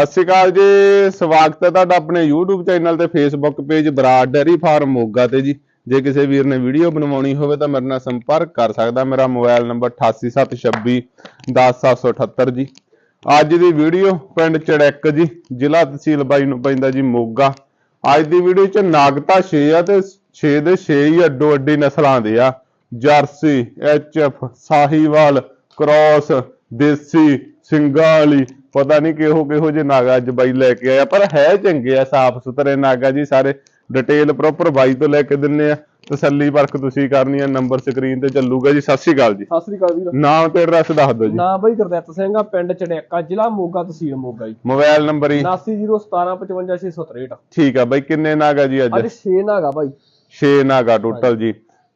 ਸਤਿ ਸ਼੍ਰੀ ਅਕਾਲ ਜੀ। ਸਵਾਗਤ ਹੈ ਤੁਹਾਡਾ ਆਪਣੇ YouTube ਚੈਨਲ ਤੇ Facebook page Brar dairy farm Moga ਤੇ ਜੀ। ਜੇ ਕਿਸੇ ਵੀਰ ਨੇ ਵੀਡੀਓ ਬਣਵਾਉਣੀ ਹੋਵੇ ਤਾਂ ਮੇਰੇ ਨਾਲ ਸੰਪਰਕ ਕਰ ਸਕਦਾ। ਮੇਰਾ ਮੋਬਾਈਲ ਨੰਬਰ 8876 10778 ਜੀ। ਅੱਜ ਦੀ ਵੀਡੀਓ ਪਿੰਡ ਚੜੈਕ ਜੀ, ਜ਼ਿਲ੍ਹਾ ਤਹਿਸੀਲ ਬਾਈ ਨੂੰ ਪੈਂਦਾ ਜੀ ਮੋਗਾ। ਅੱਜ ਦੀ ਵੀਡੀਓ ਚ ਨਾਗਤਾ 6 ਆ ਤੇ 6 ਦੇ 6 ਹੀ ਅੱਡੋ ਅੱਡੀ ਨਸਲਾਂ ਦੇ ਆ। ਜਰਸੀ ਐਚਐਫ ਸਾਹੀਵਾਲ, ਕ੍ਰਾਸ, ਦੇਸੀ ਸਿੰਘਾਂ ਪਤਾ ਨਹੀਂ ਕਿਹੋ ਕਿਹੋ ਜਿਹੇ ਨਾਗਾ ਅੱਜ ਬਾਈ ਲੈ ਕੇ ਆਇਆ ਪਰ ਹੈ ਚੰਗੇ ਆ ਸਾਫ਼ ਸੁਥਰੇ ਨਾਗਾ ਜੀ ਸਾਰੇ ਡਿਟੇਲ ਪ੍ਰੋਪਰ ਬਾਈ ਤੋਂ ਲੈ ਕੇ ਦਿੰਨੇ ਆ। ਤਸੱਲੀ ਪਰਖ ਤੁਸੀਂ ਕਰਨੀ ਆ ਨੰਬਰ ਸਕਰੀਨ ਤੇ ਚੱਲੂਗਾ ਜੀ ਸਤਿ ਸ਼੍ਰੀ ਅਕਾਲ ਜੀ। ਸਤਿ ਸ੍ਰੀ ਅਕਾਲ ਵੀਰ। ਨਾਮ ਤੇ ਐਡਰੈਸ ਦੱਸ ਦਿਓ ਜੀ। ਨਾ ਬਈ ਗੁਰਦਿੱਤ ਸਿੰਘ ਆ ਪਿੰਡ ਚੜਿਆਕਾ ਜ਼ਿਲ੍ਹਾ ਮੋਗਾ ਤਹਿਸੀਲ ਮੋਗਾ ਜੀ। ਮੋਬਾਈਲ ਨੰਬਰ ਹੀ 7901755663 ਠੀਕ ਆ ਬਾਈ ਕਿੰਨੇ ਨਾਗਾ ਜੀ ਅੱਜ? ਅੱਜ 6 ਨਾਗਾ ਬਾਈ। 6 ਨਾਗਾ ਟੋਟਲ ਜੀ।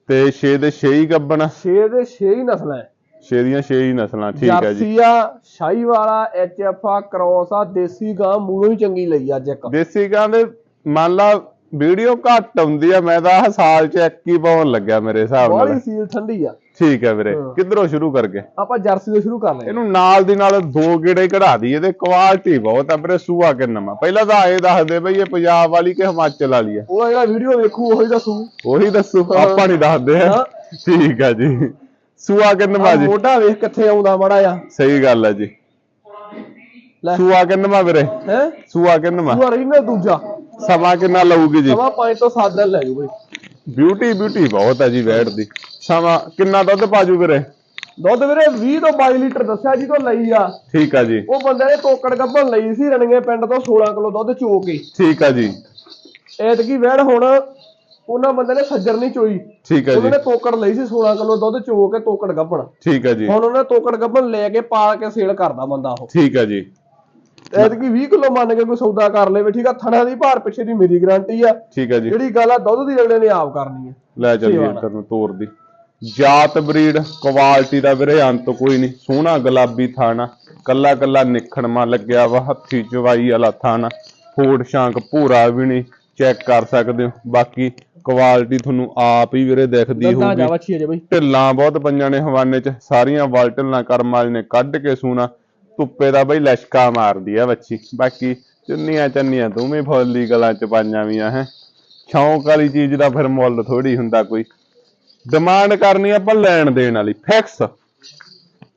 ਤੇ 6 ਦੇ 6 ਹੀ ਗੱਬਣ 6 ਦੇ 6 ਹੀ ਨਸਲਾਂ ਹੈ। 6 ਦੀਆਂ 6 ਹੀ ਨਸਲਾਂ ਠੀਕ ਹੈ ਜੀ। ਜਰਸੀ ਆ ਸ਼ਾਹੀ ਵਾਲਾ ਐਚਐਫ ਆ ਕ੍ਰੋਸ ਆ ਦੇਸੀ ਗਾਂ ਮੂਲੋਂ ਹੀ ਚੰਗੀ ਲਈ ਅੱਜ ਇੱਕ। ਦੇਸੀ ਗਾਂ ਦੇ ਮੰਨ ਲਾ ਵੀਡੀਓ ਘੱਟ ਆਉਂਦੀ ਆ ਮੈਂ ਤਾਂ ਸਾਲ ਚ ਇੱਕ ਹੀ ਪਾਉਣ ਲੱਗਿਆ ਮੇਰੇ ਹਿਸਾਬ ਬੜੀ ਨਾਲ ਸੀਲ ਠੰਡੀ ਆ। ਠੀਕ ਹੈ ਵੀਰੇ। ਕਿੱਧਰੋਂ ਸ਼ੁਰੂ ਕਰਕੇ? ਆਪਾਂ ਜਰਸੀ ਤੋਂ ਸ਼ੁਰੂ ਕਰ ਲੈਂਦੇ ਇਹਨੂੰ ਨਾਲ ਦੀ ਨਾਲ ਦੋ ਗੇੜੇ ਕਢਾ ਦਈਏ ਤੇ ਕੁਆਲਿਟੀ ਬਹੁਤ ਆ ਵੀਰੇ ਸੂਆ ਕਿੰਨਾ ਪਹਿਲਾਂ ਤਾਂ ਇਹ ਦੱਸ ਦੇ ਬਈ ਇਹ ਪੰਜਾਬ ਵਾਲੀ ਕਿ ਹਿਮਾਚਲ ਵਾਲੀ ਆ। ਉਹ ਜਿਹੜਾ ਵੀਡੀਓ ਵੇਖੂ ਉਹੀ ਦੱਸੂ। ਉਹੀ ਦੱਸੋ ਆਪਾਂ ਨਹੀਂ ਦੱਸਦੇ ਆ। ਠੀਕ ਆ ਜੀ। ਸੂਆ ਕਿੰਨਾ ਆਹ ਜੀ ਮੋਢਾ ਵੇਖ ਕਿੱਥੇ ਆਉਂਦਾ ਮੜਾ ਆ ਸਹੀ ਗੱਲ ਆ ਜੀ। ਸੂਆ ਕਿੰਨਾ ਵੀਰੇ? ਹੈ? ਸੂਆ ਕਿੰਨਾ ਤੂੰ ਰਹੀ ਨਾ ਦੂਜਾ। ਸਮਾਂ ਕਿੰਨਾ ਲਊਗੀ ਜੀ? ਸਵਾ 5 ਤੋਂ 7 ਦਿਨ ਲੈ ਜੂ ਬਈ। ਬਿਊਟੀ ਬਿਊਟੀ ਬਹੁਤ ਹੈ ਜੀ ਵੈੜ ਦੀ। ਸਮਾਂ ਕਿੰਨਾ ਦੁੱਧ ਪਾਜੂ ਵੀਰੇ? ਦੁੱਧ ਵੀਰੇ 20 ਤੋਂ 22 ਲੀਟਰ ਦੱਸਿਆ ਜੀ ਤੋਂ ਲਈ ਆ। ਠੀਕ ਆ ਜੀ। ਉਹ ਬੰਦੇ ਨੇ ਤੋਕੜ ਗੱਭਣ ਲਈ ਸੀ ਰਣਗੇ ਪਿੰਡ ਤੋਂ 16 ਕਿਲੋ ਦੁੱਧ ਚੋ ਕੇ। ਠੀਕ ਆ ਜੀ। ਐਤਕੀ ਵੈੜ ਹੁਣ ਉਹਨਾਂ ਬੰਦੇ ਨੇ ਸੱਜਰ ਨਹੀਂ ਚੋਈ। ਠੀਕ ਉਹਨਾਂ ਜੀ। ਨੇ ਤੋਕੜ ਲਈ ਸੀ 16 ਕਿਲੋ ਦੁੱਧ ਚੋ ਕੇ ਤੋਕੜ ਗੱਭਣ। ਠੀਕ ਆ ਜੀ। ਹੁਣ ਉਹਨੇ ਤੋਕੜ ਗੱਭਣ ਲੈ ਕੇ ਪਾਲ ਕੇ ਸੇਲ ਕਰਦਾ ਬੰਦਾ ਉਹ। ਠੀਕ ਆ ਜੀ। ਐਤਕੀ 20 ਕਿਲੋ ਮੰਨ ਕੇ ਕੋਈ ਸੌਦਾ ਕਰ ਲਵੇ ਠੀਕ ਆ ਥਣਾ ਦੀ ਭਾਰ ਪਿੱਛੇ ਦੀ ਮੇਰੀ ਗਾਰੰਟੀ ਆ। ਠੀਕ ਆ ਜੀ। ਜਿਹੜੀ ਗੱਲ ਆ ਦੁੱਧ ਦੀ ਅਗਲੇ ਨੇ ਆਪ ਕਰਨੀ ਆ। ਲੈ ਚੱਲੀਏ ਸੇਵਾ ਇੱਧਰ ਨੂੰ ਤੋਰ ਦੀ। ਜਾਤ ਬਰੀਡ ਕੁਆਲਿਟੀ ਦਾ ਵੀਰੇ ਅੰਤ ਕੋਈ ਨਹੀਂ। ਸੋਹਣਾ ਗੁਲਾਬੀ ਥਾਣਾ ਕੱਲਾ ਕੱਲਾ ਨਿਖਣਮਾ ਲੱਗਿਆ ਵਾ ਹੱਥੀ ਚਵਾਈ ਵਾਲਾ ਥਾਣਾ। ਫੋੜ ਸ਼ਾਂਕ ਭੂਰਾ ਵੀ ਨਹੀਂ ਚੈੱਕ ਕਰ ਸਕਦੇ ਹੋ। ਬਾਕੀ ਕੁਆਲਿਟੀ ਤੁਹਾਨੂੰ ਆਪ ਹੀ ਵੀਰੇ ਦਿਖਦੀ ਦੰਦਾ ਹੋਊਗੀ। ਬਈ। ਢਿੱਲਾਂ ਬਹੁਤ ਪਈਆਂ ਨੇ ਹਵਾਨੇ 'ਚ ਸਾਰੀਆਂ ਵਾਲਟਲਾਂ ਕਰਮ ਵਾਲੀ ਨੇ ਕੱਢ ਕੇ ਸੂਣਾ। ਧੁੱਪੇ ਦਾ ਬਈ ਲਸ਼ਕਾ ਮਾਰਦੀ ਆ ਬੱਚੀ। ਬਾਕੀ ਚੁੰਨੀਆਂ ਚੰਨੀਆਂ ਤੂੰ ਵੀ ਫੁੱਲੀ ਗਲਾਂ 'ਚ ਪਾਈਆਂ ਵੀਆਂ ਹੈ। ਸ਼ੌਂਕ ਵਾਲੀ ਚੀਜ਼ ਦਾ ਫਿਰ ਮੁੱਲ ਥੋੜੀ ਹੁੰਦਾ ਕੋਈ। ਡਿਮਾਂਡ ਕਰਨੀ ਆਪਾਂ ਲੈਣ ਦੇਣ ਵਾਲੀ। ਫਿਕਸ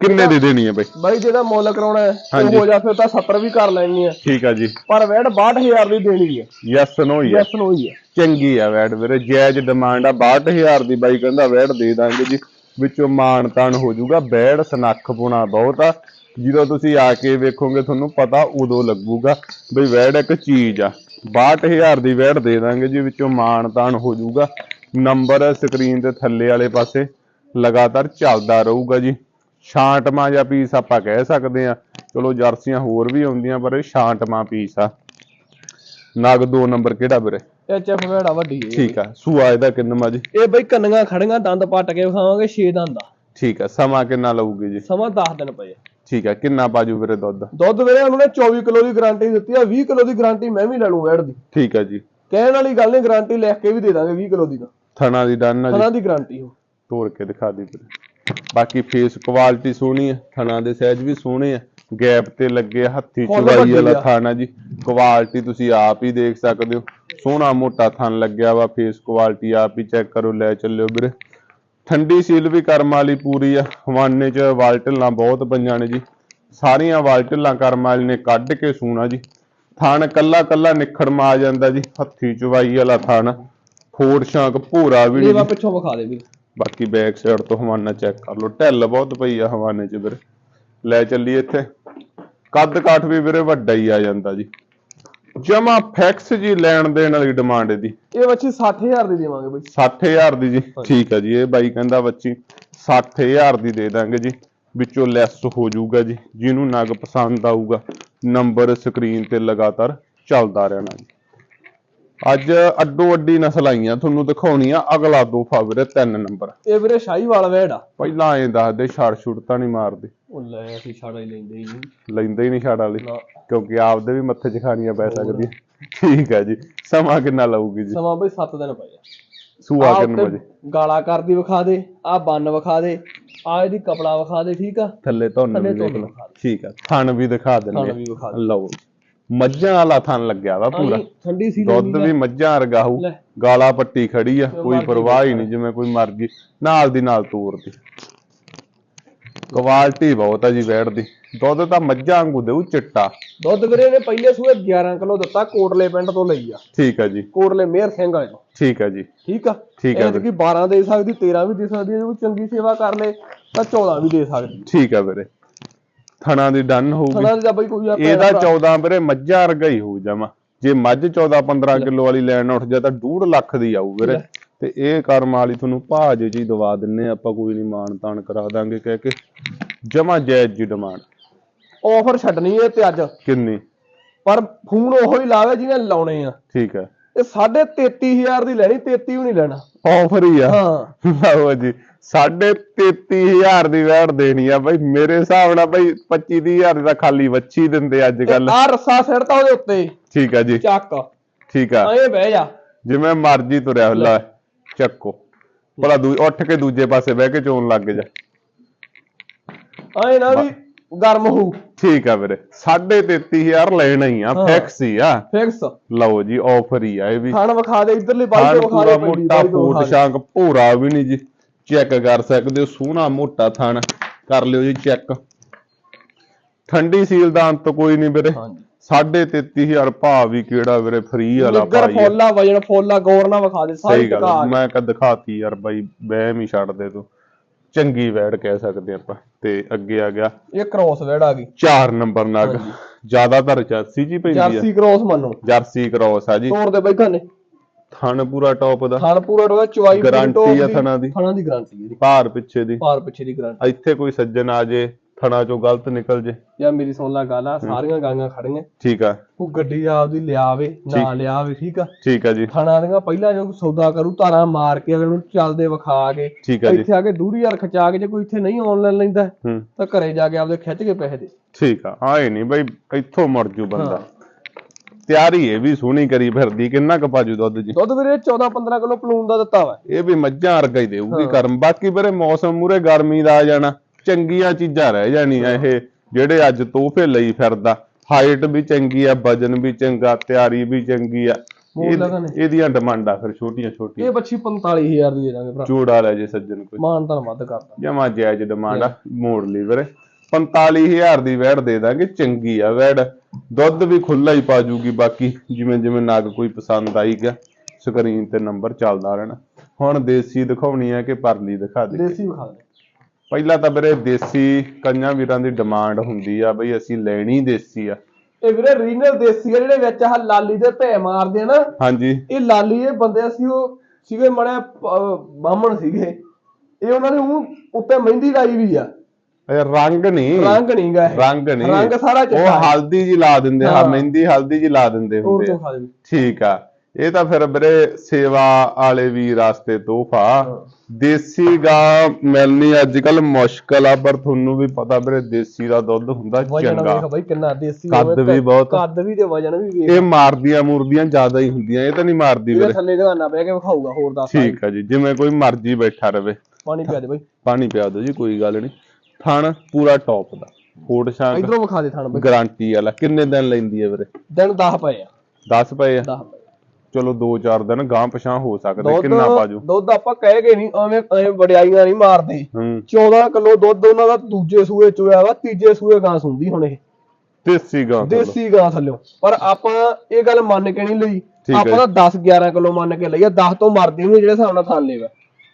ਕਿੰਨੇ ਦੀ ਦੇਣੀ ਹੈ ਬਈ? ਬਾਈ ਜਿਹਦਾ ਮੁੱਲ ਕਰਾਉਣਾ ਹੈ। ਉਹ ਹੋ ਜਾ ਫਿਰ ਤਾਂ 70 ਵੀ ਕਰ ਲੈਣੀ ਆ ਠੀਕ ਆ ਜੀ। ਪਰ ਵੈੜ 62000 ਦੀ ਦੇਣੀ ਹੈ। ਯੈਸ ਨੋ ਹੀ ਆ ਯੈਸ ਨੋ ਹੀ ਹੈ ਚੰਗੀ ਆ ਵੈੜ ਵੀਰੇ ਜਾਇਜ਼ ਡਿਮਾਂਡ ਆ। 62000 ਦੀ ਬਾਈ ਕਹਿੰਦਾ ਵੈੜ ਦੇ ਦਾਂਗੇ ਜੀ। ਵਿੱਚੋਂ ਮਾਣ ਤਾਣ ਹੋ ਜਾਊਗਾ। ਵੈੜ ਸਨੱਖ ਪੁਣਾ ਬਹੁਤ ਆ। ਜਦੋਂ ਤੁਸੀਂ ਆ ਕੇ ਵੇਖੋਗੇ ਤੁਹਾਨੂੰ ਪਤਾ ਉਦੋਂ ਲੱਗੂਗਾ ਬਈ ਵੈੜ ਇੱਕ ਚੀਜ਼ ਆ। 62000 ਦੀ ਵੈੜ ਦੇ ਦਾਂਗੇ ਜੀ। ਵਿੱਚੋਂ ਮਾਣ ਤਾਣ ਹੋ ਜਾਊਗਾ। ਨੰਬਰ ਸਕਰੀਨ ਦੇ ਥੱਲੇ ਵਾਲੇ ਪਾਸੇ। ਲਗਾਤਾਰ ਚੱਲਦਾ ਰਹੂਗਾ ਜੀ। ਛਾਂਟਮਾ ਜਾਂ ਪੀਸ ਆਪਾਂ ਕਹਿ ਸਕਦੇ ਆ ਚਲੋ ਜਰਸੀਆਂ ਹੋਰ ਵੀ ਆਉਂਦੀਆਂ ਪਰ ਇਹ ਛਾਂਟਮਾ ਪੀਸ ਆ। ਨਗ 2 ਨੰਬਰ ਕਿਹੜਾ ਵੀਰੇ? ਐਚ ਐਫ ਵੈੜਾ ਵੱਡੀ ਹੈ। ਠੀਕ ਆ। ਸੂਆ ਇਹਦਾ ਕਿੰਨਾ ਜੀ ਇਹ ਬਈ ਕੰਨੀਆਂ ਖੜੀਆਂ ਦੰਦ ਪੱਟ ਕੇ ਵਿਖਾਵਾਂਗੇ 6 ਦੰਦ ਆ। ਠੀਕ ਆ। ਸਮਾਂ ਕਿੰਨਾ ਲਊਗੀ ਜੀ? ਸਮਾਂ 10 ਦਿਨ ਪਏ। ਠੀਕ ਆ। ਕਿੰਨਾ ਪਾਜੂ ਵੀਰੇ ਦੁੱਧ? ਦੁੱਧ ਵੀਰੇ ਉਹਨਾਂ ਨੇ 24 ਕਿਲੋ ਦੀ ਗਾਰੰਟੀ ਦਿੱਤੀ ਆ। 20 ਕਿਲੋ ਦੀ ਗਾਰੰਟੀ ਮੈਂ ਵੀ ਲੈ ਲੂੰ ਵੈੜ ਦੀ। ਠੀਕ ਆ ਜੀ। ਕਹਿਣ ਵਾਲੀ ਗੱਲ ਨਹੀਂ ਗਾਰੰਟੀ ਲਿਖ ਕੇ ਵੀ ਦੇ ਦਾਂਗੇ 20 ਕਿਲੋ ਦੀ ਤਾਂ। ਥਣਾ ਦੀ ਡਨ ਆ ਜੀ। ਉਹਨਾਂ ਦੀ ਗਾਰੰਟੀ ਹੋ ਤੋੜ ਕੇ ਦਿਖਾ ਦੀ ਵੀਰੇ। ਬਾਕੀ ਫੇਸ ਕੁਆਲਿਟੀ ਸੋਹਣੀ ਆ ਥਣਾ ਦੇ ਸਾਈਜ਼ ਵੀ ਸੋਹਣੇ ਆ। ਗੈਪ ਤੇ ਲੱਗੇ ਹੱਥੀ ਵੱਡੀ ਵਾਲਾ। ਥਾਣਾ ਜੀ। ਕੁਆਲਿਟੀ ਤੁਸੀਂ ਆਪ ਹੀ ਦੇਖ ਸਕਦੇ ਹੋ। ਸੋਹਣਾ ਮੋਟਾ ਥਣ ਲੱਗਿਆ ਵਾ ਫੇਸ ਕੁਆਲਿਟੀ ਆਪ ਹੀ ਚੈੱਕ ਕਰੋ ਲੈ ਚੱਲਿਓ ਵੀਰੇ। ਠੰਡੀ ਸੀਲ ਵੀ ਕਰਮ ਵਾਲੀ ਪੂਰੀ ਆ। ਹਵਾਨੇ ਚ ਵਾਲਟਲਾਂ ਬਹੁਤ ਪਈਆਂ ਨੇ ਜੀ। ਸਾਰੀਆਂ ਵਾਲਟਲਾਂ ਕਰਮ ਵਾਲੀ ਨੇ ਕੱਢ ਕੇ ਸੂਣਾ ਜੀ। ਥਣ ਕੱਲਾ ਕੱਲਾ ਨਿਖੜਮਾ ਆ ਜਾਂਦਾ ਜੀ। ਹੱਥੀ ਚਵਾਈ ਵਾਲਾ ਥਣ। ਫੋੜ ਸ਼ਾਂਕ ਭੂਰਾ ਵੀ ਇਹ ਨੀ ਵਾ ਜੀ। ਪਿੱਛੋਂ ਵਿਖਾ ਦੇ ਵੀ ਬਾਕੀ ਬੈਕ ਸਾਈਡ ਤੋਂ ਹਵਾਨਾ ਚੈੱਕ ਕਰ ਲਓ। ਢਿੱਲ ਬਹੁਤ ਪਈ ਆ ਹਵਾਨੇ 'ਚ ਵੀਰੇ। ਲੈ ਚੱਲੀਏ ਇੱਥੇ। ਕੱਦ ਕਾਠ ਵੀ ਵੀਰੇ ਵੱਡਾ ਹੀ ਆ ਜਾਂਦਾ ਜੀ। ਜਮਾ ਫੈਕਸ ਜੀ ਲੈਣ ਦੇਣ ਵਾਲੀ ਡਿਮਾਂਡ ਇਹਦੀ। ਇਹ ਬੱਚੀ 60000 ਦੀ ਦੇਵਾਂਗੇ ਬਈ। 60000 ਦੀ ਜੀ। ਠੀਕ ਆ ਜੀ ਇਹ ਬਾਈ ਕਹਿੰਦਾ ਬੱਚੀ 60000 ਦੀ ਦੇ ਦਾਂਗੇ ਜੀ। ਵਿੱਚੋਂ ਲੈਸ ਹੋ ਜਾਊਗਾ ਜੀ। ਜਿਹਨੂੰ ਨਗ ਪਸੰਦ ਆਊਗਾ ਨੰਬਰ ਸਕਰੀਨ ਤੇ ਲਗਾਤਾਰ ਚੱਲਦਾ ਰਹਿਣਾ ਜੀ। ਅੱਜ ਅੱਡੋ ਅੱਡੀ ਨਸਲ ਆਈਆਂ ਤੁਹਾਨੂੰ ਦਿਖਾਉਣੀ ਆ ਅਗਲਾ ਦੋਫਾ ਵੀਰੇ ਤਿੰਨ ਨੰਬਰ। ਇਹ ਵੀਰੇ ਸ਼ਾਹੀਵਾਲ ਵੈੜ ਆ। ਪਹਿਲਾਂ ਐਂ ਦੱਸਦੇ ਛੜ ਛੁੜ ਤਾਂ ਨਹੀਂ ਮਾਰਦੇ। ਉਹ ਲੈ ਅਸੀਂ ਛਾੜਾ ਹੀ ਲੈਂਦੇ ਹੀ ਨਹੀਂ। ਲੈਂਦੇ ਹੀ ਨਹੀਂ ਛੜ ਵਾਲੀ ਕਿਉਂਕਿ ਆਪਦੇ ਵੀ ਮੱਥੇ 'ਚ ਖਾਣੀਆਂ ਪੈ ਸਕਦੀਆਂ। ਠੀਕ ਆ ਜੀ ਸਮਾਂ ਕਿੰਨਾ ਲਊਗੀ ਜੀ? ਸਮਾਂ ਬਈ 7 ਦਿਨ ਪਏ ਆ। ਸੂਆ ਕਿੰਨੇ ਵਜੇ? ਗਾਲਾ ਕਰਦੀ ਵਿਖਾ ਦੇ ਆ ਬੰਨ ਵਿਖਾ ਦੇ ਆ ਇਹਦੀ ਕਪੜਾ ਵਿਖਾ ਦੇ ਠੀਕ ਆ? ਥੱਲੇ ਤੁਹਾਨੂੰ ਵੀ ਦੇਖ ਲਓ ਦੇ। ਠੀਕ ਆ ਥਣ ਵੀ ਦਿਖਾ ਦਿੰਦੇ। ਦੇ। ਲਓ। ਮੱਝਾਂ ਵਾਲਾ ਥਣ ਲੱਗਿਆ ਵਾ ਪੂਰਾ। ਠੰਡੀ ਸੀ ਦੁੱਧ ਵੀ ਮੱਝਾਂ ਲੈ। ਗਾਲਾ ਪੱਟੀ ਖੜੀ ਆ ਕੋਈ ਪਰਵਾਹ ਹੀ ਨਹੀਂ ਜਿਵੇਂ ਕੋਈ ਮਰਜ਼ੀ ਨਾਲ ਦੀ ਨਾਲ ਤੋਰਦੀ। ਕੁਆਲਿਟੀ ਬਹੁਤ ਆ ਜੀ ਵੈੜ ਦੀ ਦੁੱਧ ਤਾਂ ਮੱਝਾਂ ਵਾਂਗੂ ਦੇਊ ਚਿੱਟਾ। ਦੁੱਧ ਵੀਰੇ ਨੇ ਪਹਿਲੇ ਸੂਏ 11 ਕਿਲੋ ਦਿੱਤਾ ਕੋਟਲੇ ਪਿੰਡ ਤੋਂ ਲਈ ਆ। ਠੀਕ ਆ ਜੀ। ਕੋਟਲੇ ਮੇਰ ਸਿੰਘ ਵਾਲੇ ਤੋਂ। ਠੀਕ ਆ ਜੀ। ਠੀਕ ਆ? ਠੀਕ ਆ ਕਿ 12 ਦੇ ਸਕਦੀ 13 ਵੀ ਦੇ ਸਕਦੀ ਜੇ ਕੋਈ ਚੰਗੀ ਸੇਵਾ ਕਰ ਲੇ ਤਾਂ 14 ਵੀ ਦੇ ਸਕਦੀ। ਠੀਕ ਆ ਵੀਰੇ। ਥਣਾ ਦੀ ਡਨ ਹੋਊਗੀ। ਥਣਾ ਦਾ ਬਈ ਕੋਈ ਇਹਦਾ 14 ਵੀਰੇ ਮੱਝਾਂ ਵਰਗਾ ਹੀ ਹੋਊ ਜਮਾ। ਜੇ ਮੱਝ 14 15 ਕਿਲੋ ਵਾਲੀ ਲੈਣ ਉੱਠ ਜਾ ਤਾਂ 2.5 ਲੱਖ ਦੀ ਆਊ ਵੀਰੇ। ਤੇ ਇਹ ਕਰਮ ਵਾਲੀ ਤੁਹਾਨੂੰ ਭਾਜ ਜੀ ਦਵਾ ਦਿੰਨੇ ਆਪਾਂ ਕੋਈ ਨਹੀਂ ਮਾਣ ਤਾਣ ਕਰਾ ਦਾਂਗੇ ਕਹਿ ਕੇ। ਜਮਾ ਜਾਇਜ਼ ਜੀ ਡਿਮਾਂਡ। ਆਫਰ ਛੱਡਣੀ ਹੈ ਤੇ ਅੱਜ। ਕਿੰਨੀ? ਪਰ ਫੋਨ ਉਹੋ ਹੀ ਲਾਵੇ ਜਿਹਨੇ ਲਾਉਣੇ ਆ। ਠੀਕ ਹੈ। ਇਹ ਸਾਢੇ 33000 ਦੀ ਲੈਣੀ 33 ਵੀ ਨਹੀਂ ਲੈਣਾ। ਆਫਰ ਹੀ ਆ। ਹਾਂ। ਲਓ ਜੀ ਸਾਢੇ 33000 ਦੀ ਵੈਟ ਦੇਣੀ ਆ ਬਾਈ। ਮੇਰੇ ਹਿਸਾਬ ਨਾਲ ਬਾਈ 25 ਹਜ਼ਾਰ ਦੀ ਤਾਂ ਖਾਲੀ ਵੱਛੀ ਦਿੰਦੇ ਅੱਜ ਕੱਲ ਆ ਰੱਸਾ ਸਿਰਤਾ ਉਹਦੇ ਉੱਤੇ। ਠੀਕ ਆ ਜੀ। ਚੱਕ। ਠੀਕ ਆ। ਐਂ ਬਹਿ ਜਾ। ਜਿਵੇਂ ਮਰਜ਼ੀ ਤੁਰਿਆ ਹੁਲਾ ਚੱਕੋ। ਭਲਾ ਦੂ ਉੱਠ ਕੇ ਦੂਜੇ ਪਾਸੇ ਬਹਿ ਕੇ ਚੋਣ ਲੱਗ ਜਾ। ਐਂ ਨਾ ਵੀ ਗਰਮ ਹੋਊ। ਠੀਕ ਆ ਵੀਰੇ। 33000 ਲੈਣਾ ਹੀ ਆ। ਫਿਕਸ ਹੀ ਆ। ਫਿਕਸ ਲਓ ਜੀ ਆਫਰ ਹੀ ਆ ਇਹ ਵੀ। ਖਾਣ ਵਿਖਾ ਦੇ ਇਧਰਲੀ ਬਾਈ ਤੋਂ ਵਿਖਾ ਦੇ ਮੋਟਾ ਦੇ। ਸ਼ਾਂਕ ਭੂਰਾ ਵੀ ਨਹੀਂ ਜੀ। ਚੈੱਕ ਕਰ ਸਕਦੇ ਹੋ ਸੋਹਣਾ ਮੋਟਾ ਥਣ। ਕਰ ਲਿਓ ਜੀ ਚੈੱਕ। ਠੰਡੀ ਸੀਲ ਦਾ ਅੰਤ ਕੋਈ ਨਹੀਂ ਵੀਰੇ। ਹਾਂਜੀ 33000 ਭਾਅ ਵੀ ਕਿਹੜਾ ਵੀਰੇ ਫ੍ਰੀ ਵਾਲਾ ਭਾਈ ਆ। ਫੋਲਾ ਵਜਣ ਫੋਲਾ ਗੌਰ ਨਾਲ ਵਿਖਾ ਦੇ ਸਾਰੀ ਟਕਾ। ਮੈਂ ਕਦ ਦਿਖਾਤੀ ਯਾਰ ਬਾਈ ਵਹਿਮ ਹੀ ਛੱਡ ਦੇ ਤੂੰ। ਚੰਗੀ ਵੈੜ ਕਹਿ ਸਕਦੇ ਆਪਾਂ ਤੇ ਅੱਗੇ ਆ ਗਿਆ ਇਹ ਕ੍ਰੋਸ ਵੈੜ ਆ ਗਈ। 4 ਨੰਬਰ ਨਗ ਜ਼ਿਆਦਾਤਰ ਜਰਸੀ ਜੀ ਪੈਂਦੀ ਆ। ਜਰਸੀ ਕ੍ਰੋਸ ਮੰਨੋ। ਜਰਸੀ ਕ੍ਰੋਸ ਆ ਜੀ। ਤੋੜ ਦੇ ਬਾਈ ਖਾਨੇ। ਥਣ ਪੂਰਾ ਟੌਪ ਦਾ। ਖਾਣ ਪੂਰਾ ਰੋਗਾ ਚੁਆਈ top ਆ ਦੀ। ਥਣਾਂ ਦੀ। ਥਣਾਂ ਦੀ ਗਾਰੰਟੀ ਇਹਦੀ ਭਾਰ ਪਿੱਛੇ ਦੀ। ਪਾਰ ਪਿੱਛੇ ਦੀ ਗਾਰੰਟੀ। ਇੱਥੇ ਕੋਈ ਸੱਜਣ ਆ ਜੇ। ਥਣਾ ਚੋਂ ਗਲਤ ਨਿਕਲ ਜੇ। ਜਾਂ ਮੇਰੀ ਸੁਣ ਲਾ ਗੱਲ ਆ ਸਾਰੀਆਂ ਗਾਂਆਂ ਖੜੀਆਂ। ਠੀਕ ਆ। ਉਹ ਗੱਡੀ ਆਪਦੀ ਲਿਆਵੇ ਨਾ ਲਿਆਵੇ ਠੀਕ ਆ? ਠੀਕ ਆ ਜੀ। ਥਣਾ ਦੀਆਂ ਪਹਿਲਾਂ ਜੋ ਸੌਦਾ ਕਰੂ ਧਾਰਾਂ ਮਾਰ ਕੇ ਅਗਲੇ ਨੂੰ ਚੱਲਦੇ ਵਿਖਾ ਕੇ ਇੱਥੇ ਆ ਕੇ ਦੂਰੀ ਯਾਰ ਖਚਾ ਕੇ ਜੇ ਕੋਈ ਇੱਥੇ ਨਹੀਂ ਆਨਲਾਈਨ ਲੈਂਦਾ ਤਾਂ ਘਰੇ ਜਾ ਕੇ ਆਪਦੇ ਖਿੱਚ ਕੇ ਪੈਸੇ ਦੇ। ਠੀਕ ਆ। ਆਏ ਨਹੀਂ ਬਈ ਇੱਥੋਂ ਮਰ ਜੂ ਬੰਦਾ। ਤਿਆਰੀ ਇਹ ਵੀ ਸੋਹਣੀ ਕਰੀ ਫਿਰਦੀ ਕਿੰਨਾ ਕੁ ਪਾਜੂ ਦੁੱਧ ਜੀ? ਦੁੱਧ ਵੀਰੇ 14 15 ਕਿਲੋ ਪਲੂਨ ਦਾ ਦਿੱਤਾ ਵਾ। ਇਹ ਵੀ ਮੱਝਾਂ ਵਰਗਾ ਹੀ ਦੇਊਗੀ ਕਰਮ ਬਾਕੀ ਵੀਰੇ ਮੌਸਮ ਮੂਰੇ ਗਰਮੀ ਦਾ ਆ ਜਾਣਾ। ਚੰਗੀਆਂ ਚੀਜ਼ਾਂ ਰਹਿ ਜਾਣੀਆਂ ਇਹ ਜਿਹੜੇ ਅੱਜ ਤੋਹਫੇ ਲਈ ਫਿਰਦਾ। ਹਾਈਟ ਵੀ ਚੰਗੀ ਆ ਵਜਨ ਵੀ ਚੰਗਾ ਤਿਆਰੀ ਵੀ ਚੰਗੀ ਆ। ਮੋੜ। ਇਹਦੀਆਂ ਡਿਮਾਂਡਾਂ ਫਿਰ ਛੋਟੀਆਂ ਛੋਟੀਆਂ। ਇਹ ਬੱਚੀ 45000 ਦੀ ਦੇ ਦਾਂਗੇ ਭਰਾ। ਜੋੜਾ ਲੈ ਜੇ ਸੱਜਣ ਕੋਈ। ਮਾਨ ਤਾਂ ਵੱਧ ਕਰਦਾ। ਜਮਾ ਜਾਇਜ਼ ਡਿਮਾਂਡ ਆ ਮੋੜ ਲਈ ਵੀਰੇ। 45000 ਦੀ ਵੈੜ ਦੇ ਦਾਂਗੇ ਚੰਗੀ ਆ ਵੈੜ ਦੁੱਧ ਵੀ ਖੁੱਲਾ ਹੀ ਪਾ ਜੂਗੀ ਬਾਕੀ ਜਿਵੇਂ ਜਿਵੇਂ ਨਗ ਕੋਈ ਪਸੰਦ ਆਈ ਗਿਆ ਸਕਰੀਨ ਤੇ ਨੰਬਰ ਚੱਲਦਾ ਰਹਿਣਾ। ਹੁਣ ਦੇਸੀ ਦਿਖਾਉਣੀ ਆ ਕਿ ਪਰਲੀ ਦਿਖਾ ਦੇ। ਦੇਸੀ ਵਿਖਾ ਦੇ। ਪਹਿਲਾਂ ਤਾਂ ਵੀਰੇ ਦੇਸੀ ਕਈਆਂ ਵੀਰਾਂ ਦੀ ਡਿਮਾਂਡ ਹੁੰਦੀ ਆ ਬਈ ਅਸੀਂ ਲੈਣੀ ਦੇਸੀ ਆ। ਇਹ ਵੀਰੇ ਰੀਨਲ ਦੇਸੀ ਆ ਜਿਹੜੇ ਵਿੱਚ ਆਹ ਲਾਲੀ ਦੇ ਭੈ ਮਾਰਦੇ ਆ ਨਾ। ਹਾਂਜੀ। ਇਹ ਲਾਲੀ ਇਹ ਬੰਦੇ ਸੀ ਉਹ ਸੀਗੇ ਮੜੇ ਬਾਹਮਣ ਸੀਗੇ। ਇਹ ਉਹਨਾਂ ਨੇ ਉਹ ਉੱਤੇ ਮਹਿੰਦੀ ਲਾਈ ਵੀ ਆ। ਇਹ ਰੰਗ ਨਹੀਂ। ਰੰਗ ਨਹੀਂ ਗਾ ਰੰਗ ਨਹੀਂ। ਰੰਗ ਸਾਰਾ ਚਿੱਟਾ ਉਹ। ਹਲਦੀ ਜੀ ਲਾ ਦਿੰਦੇ ਆ। ਮਹਿੰਦੀ ਹਲਦੀ ਜੀ ਲਾ ਦਿੰਦੇ ਹੁੰਦੇ ਠੀਕ ਆ। ਇਹ ਤਾਂ ਫਿਰ ਵੀਰੇ ਸੇਵਾ ਵਾਲੇ ਵੀ ਰਾਸਤੇ ਤੋਹਫਾ ਦੇਸੀ ਗਾਂ ਮਿਲਣੀ ਅੱਜ ਕੱਲ ਮੁਸ਼ਕਲ ਆ ਪਰ ਤੁਹਾਨੂੰ ਵੀ ਪਤਾ ਵੀਰੇ ਦੇਸੀ ਦਾ ਦੁੱਧ ਹੁੰਦਾ ਚੰਗਾ। ਵੇਖ ਬਾਈ ਕਿੰਨਾ ਦੇਸੀ ਕੱਦ ਵੀ ਬਹੁਤ। ਕੱਦ ਵੀ ਤੇ ਵਜਨ ਵੀ ਇਹ ਮਾਰਦੀਆਂ ਮੁਰਦੀਆਂ ਜ਼ਿਆਦਾ ਹੀ ਹੁੰਦੀਆਂ ਇਹ ਤਾਂ ਨਹੀਂ ਮਾਰਦੀ ਵੀਰੇ। ਥੱਲੇ ਦਵਾਨਾ ਬਹਿ ਕੇ ਵਿਖਾਊਗਾ ਹੋਰ ਦੱਸ ਠੀਕ ਆ ਜੀ ਜਿਵੇਂ ਕੋਈ ਮਰਜ਼ੀ ਬੈਠਾ ਰਵੇ। ਪਾਣੀ ਪਿਆ ਦੇ ਬਾਈ। ਪਾਣੀ ਪਿਆ ਦਿਓ ਜੀ ਕੋਈ ਗੱਲ ਨਹੀਂ। ਥਣ ਪੂਰਾ ਟੌਪ ਦਾ। ਫੋਟ ਸ਼ਾਂਕ। ਇਧਰੋਂ ਵਿਖਾ ਦੇ ਥਣ ਬਾਈ। ਗਾਰੰਟੀ ਵਾਲਾ। ਕਿੰਨੇ ਦਿਨ ਲੈਂਦੀ ਹੈ ਵੀਰੇ? ਦਿਨ 10 ਪਏ ਆ। 10 ਪਏ ਆ। 10 ਪਏ। ਚਲੋ 2-4 ਦਿਨ ਗਾਂ ਪਛਾਂ ਹੋ ਸਕਦਾ ਦੁੱਧ ਕਿੰਨਾ ਪਾਜੂ? ਦੁੱਧ ਆਪਾਂ ਕਹਿ ਗਏ ਨਹੀਂ ਐਵੇਂ ਐਵੇਂ ਵਡਿਆਈਆਂ ਨਹੀਂ ਮਾਰਦੇ। ਹੂੰ। 14 ਕਿਲੋ ਦੁੱਧ ਉਹਨਾਂ ਦਾ ਦੂਜੇ ਸੂਏ ਚੋਇਆ ਵਾ ਤੀਜੇ ਸੂਏ ਗਾਂ ਸੁੰਦੀ ਹੁਣ। ਇਹ ਦੇਸੀ ਗਾਂ ਚਲੋ। ਦੇਸੀ ਗਾਂ ਥੱਲਿਓ ਪਰ ਆਪਾਂ ਇਹ ਗੱਲ ਮੰਨ ਕੇ ਨਹੀਂ ਲਈ। ਹੈ। ਆਪਾਂ ਤਾਂ 10 11 ਕਿਲੋ ਮੰਨ ਕੇ ਲਈ ਆ 10 ਤੋਂ ਮਰਦੀ ਨਹੀਂ ਜਿਹੜੇ ਹਿਸਾਬ ਨਾਲ ਥਾਂ ਲੇਵਾ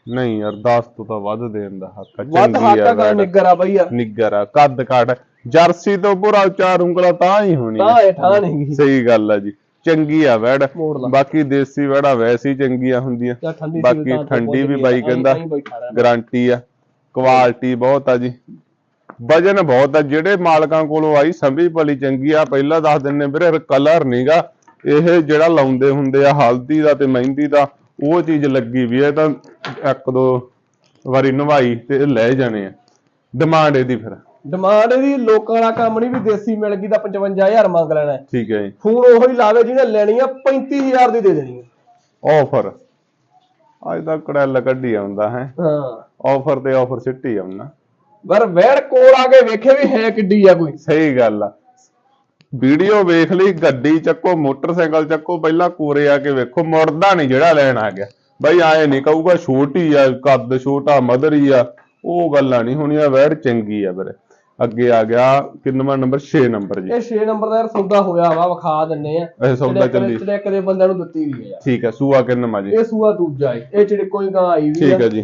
ਨਹੀਂ ਯਾਰ 10 ਤੋਂ ਤਾਂ ਵੱਧ ਦੇਣ ਦਾ ਹੱਕ ਆ ਵੱਧ ਚੰਗੀ ਹਾਕਾ ਵੈੜ। ਨਿੱਗਰ ਆ ਬਈ ਆ ਨਿੱਗਰ ਆ ਕੱਦ ਕਾਟ ਜਰਸੀ ਤੋਂ ਪੂਰਾ ਚਾਰ ਉਂਗਲਾਂ ਤਾਂ ਹੀ ਹੋਣੀ ਆ। ਤਾਂ ਇਹ ਠਾਹ ਨਹੀਂ ਸਹੀ ਗੱਲ ਆ ਜੀ। ਚੰਗੀ ਆ ਵੈੜ। ਬਾਕੀ ਦੇਸੀ ਵੈੜਾ ਵੈਸੇ ਹੀ ਚੰਗੀਆਂ ਹੁੰਦੀਆਂ। ਬਾਕੀ ਠੰਡੀ ਵੀ ਬਾਈ ਕਹਿੰਦਾ। ਗਾਰੰਟੀ ਆ ਕੁਆਲਿਟੀ ਬਹੁਤ ਆ ਜੀ। ਵਜਨ ਬਹੁਤ ਆ ਜਿਹੜੇ ਮਾਲਕਾਂ ਕੋਲੋਂ ਆਈ ਸੰਭੀ ਭਲੀ ਚੰਗੀ ਆ ਪਹਿਲਾਂ ਦੱਸ ਦਿੰਨੇ ਵੀਰੇ ਕਲਰ ਨਹੀਂਗਾ ਇਹ ਜਿਹੜਾ ਲਾਉਂਦੇ ਹੁੰਦੇ ਆ ਹਲਦੀ ਦਾ ਤੇ ਮਹਿੰਦੀ ਦਾ ਉਹ ਚੀਜ਼ ਲੱਗੀ ਵੀ ਇਹ ਤਾਂ ਇੱਕ ਦੋ ਵਾਰੀ ਨਵਾਈ ਤੇ ਲੈ ਜਾਣੇ ਆ। ਡਿਮਾਂਡ ਇਹਦੀ ਫਿਰ। ਡਿਮਾਂਡ ਇਹਦੀ ਲੋਕਾਂ ਵਾਲਾ ਕੰਮ ਨਹੀਂ ਵੀ ਦੇਸੀ ਮਿਲ ਗਈ ਤਾਂ 55000 ਮੰਗ ਲੈਣਾ ਹੈ। ਠੀਕ ਹੈ ਜੀ। ਫੋਨ ਉਹੀ ਲਾਵੇ ਜਿਹਨੇ ਲੈਣੀ ਆ 35000 ਦੀ ਦੇ ਦੇਣੀ ਆ। ਆਫਰ ਅੱਜ ਦਾ ਕੜੈਲ ਕੱਢੀ ਆਉਂਦਾ ਹੈ। ਹਾਂ। ਆਫਰ ਤੇ ਆਫਰ ਸਿੱਟੀ ਆਉਣਾ ਪਰ ਵੈੜ ਕੋਲ ਆ ਕੇ ਵੇਖੇ ਵੀ ਹੈ ਕਿੱਡੀ ਆ ਕੋਈ। ਸਹੀ ਗੱਲ ਆ। ਵੀਡੀਓ ਵੇਖ ਲਈ ਗੱਡੀ ਚੱਕੋ ਮੋਟਰਸਾਈਕਲ ਚੱਕੋ ਪਹਿਲਾਂ ਕੋਰੇ ਆ ਕੇ ਵੇਖੋ ਮੁੜਦਾ ਨਹੀਂ ਜਿਹੜਾ ਲੈਣ ਆ ਗਿਆ। ਬਈ ਆਏ ਨਹੀਂ ਕਹੂਗਾ ਛੋਟੀ ਆ ਕੱਦ ਛੋਟਾ ਮਦਰੀ ਆ। ਉਹ ਗੱਲਾਂ ਨਹੀਂ ਹੋਣੀਆਂ ਵੈੜ ਚੰਗੀ ਆ ਵੀਰੇ। ਅੱਗੇ ਆ ਗਿਆ ਕਿੰਨਵਾਂ ਨੰਬਰ 6 ਨੰਬਰ ਜੀ। ਇਹ 6 ਨੰਬਰ ਦਾ ਯਾਰ ਸੌਦਾ ਹੋਇਆ ਵਾ ਵਿਖਾ ਦਿੰਨੇ ਆ। ਇਹ ਸੌਦਾ ਚੱਲੀ। ਜਿਹੜੇ ਕਦੇ ਬੰਦਿਆਂ ਨੂੰ ਦਿੱਤੀ ਵੀ ਹੈ ਯਾਰ। ਠੀਕ ਹੈ ਸੂਆ ਕਿੰਨਵਾਂ ਜੀ? ਇਹ ਸੂਆ ਦੂਜਾ ਏ। ਇਹ ਜਿਹੜੇ ਕੋਈ ਗਾਂ ਆਈ ਵੀ ਠੀਕ ਹੈ ਜੀ।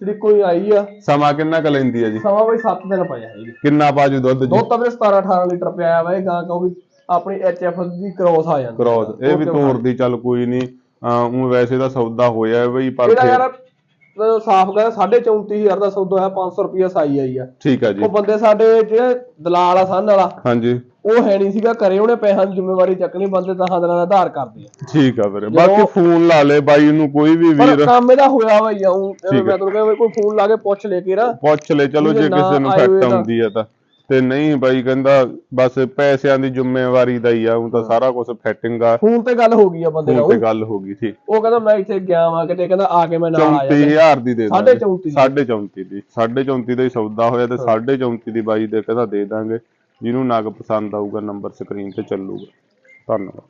ਜਿਹੜੀ ਕੋਈ ਆਈ ਆ। ਸਮਾਂ ਕਿੰਨਾ ਕੁ ਲੈਂਦੀ ਹੈ ਜੀ? ਸਮਾਂ ਬਈ 7 ਦਿਨ ਪਿਆ ਹੈ ਜੀ। ਕਿੰਨਾ ਬਾਜੂ ਦੁੱਧ ਜੀ? ਦੁੱਧ ਤਾਂ ਵੀਰੇ 17 18 ਲੀਟਰ ਪਿਆ ਵਾ ਇਹ ਗਾਂ ਕਿਉਂਕਿ ਆਪਣੀ ਐਚਐਫ ਦੀ ਕ੍ਰੋਸ ਆ ਜਾਂਦੀ ਕ੍ਰੋਸ ਇਹ ਵੀ ਤੋਰਦੀ ਚੱਲ ਕੋਈ ਨਹੀਂ ਉਹ ਵੈਸੇ ਤਾਂ ਸੌਦਾ ਹੋਇਆ ਹੈ ਬਈ ਪਰ ਇਹਦਾ ਯਾਰ ਸਾਫ਼ ਕਰ 34000 ਦਾ ਸੌਦਾ ਹੈ 500 ਰੁਪਿਆ ਸਾਈ ਆਈ ਆ। ਠੀਕ ਹੈ ਜੀ। ਉਹ ਬੰਦੇ ਸਾਡੇ ਜਿਹੜੇ ਦਲਾਲ ਆ ਸੰਨ ਵਾਲਾ ਹਾਂਜੀ। ਉਹ ਹੈ ਨਹੀਂ ਸੀਗਾ ਘਰੇ ਉਹਨੇ ਪੈਸਿਆਂ ਦੀ ਜ਼ਿੰਮੇਵਾਰੀ ਚੱਕਣੀ ਬੰਦੇ ਤਾਂ ਦਿਨਾਂ ਦਾ ਆਧਾਰ ਕਰਦੇ ਆ। ਠੀਕ ਆ ਵੀਰੇ ਬਾਕੀ ਫੋਨ ਲਾ ਲੈ ਬਾਈ ਨੂੰ ਕੋਈ ਵੀ ਪਰ ਵੀਰ। ਕੰਮ ਇਹਦਾ ਹੋਇਆ ਵਾ ਯਾਉਂ ਮੈਂ। ਤੁਹਾਨੂੰ ਕਹਿੰਦਾ ਕੋਈ ਫੋਨ ਲਾ ਕੇ ਪੁੱਛ ਲੈ ਕੇ ਰਾ ਪੁੱਛ ਲੈ ਚਲੋ ਜੇ ਨਾ ਕਿਸੇ ਨੂੰ ਫੈਕਟ ਆਉਂਦੀ ਹੈ ਤਾਂ। ਤੇ ਨਹੀਂ ਬਾਈ ਕਹਿੰਦਾ ਬਸ ਪੈਸਿਆਂ ਦੀ ਜ਼ਿੰਮੇਵਾਰੀ ਦਾ ਹੀ ਆ ਉਹ ਤਾਂ ਸਾਰਾ ਕੁਝ ਫੈਟਿੰਗ ਆ। ਫੋਨ ਤੇ ਗੱਲ ਹੋ ਗਈ ਆ ਬੰਦੇ ਫੋਨ ਤੇ ਨਾਲ ਗੱਲ ਹੋ ਗਈ ਠੀਕ ਉਹ ਕਹਿੰਦਾ ਮੈਂ ਇੱਥੇ ਗਿਆ ਵਾਂ ਕਿਤੇ ਕਹਿੰਦਾ ਆ ਕੇ ਮੈਂ ਨਾਲ ਆ ਜਾ 34000 ਦੀ ਦੇ ਦਾਂਗੇ। ਚੌਂਤੀ ਦੀ। 34 ਦੀ 34 ਦਾ ਹੀ ਸੌਦਾ ਹੋਇਆ ਤੇ 34 ਦੀ ਬਾਈ ਦੇ ਕਹਿੰਦਾ ਦੇ ਦਾਂਗੇ। ਜਿਹਨੂੰ ਨਗ ਪਸੰਦ ਆਊਗਾ ਨੰਬਰ ਸਕਰੀਨ ਤੇ ਚੱਲੂਗਾ। ਧੰਨਵਾਦ।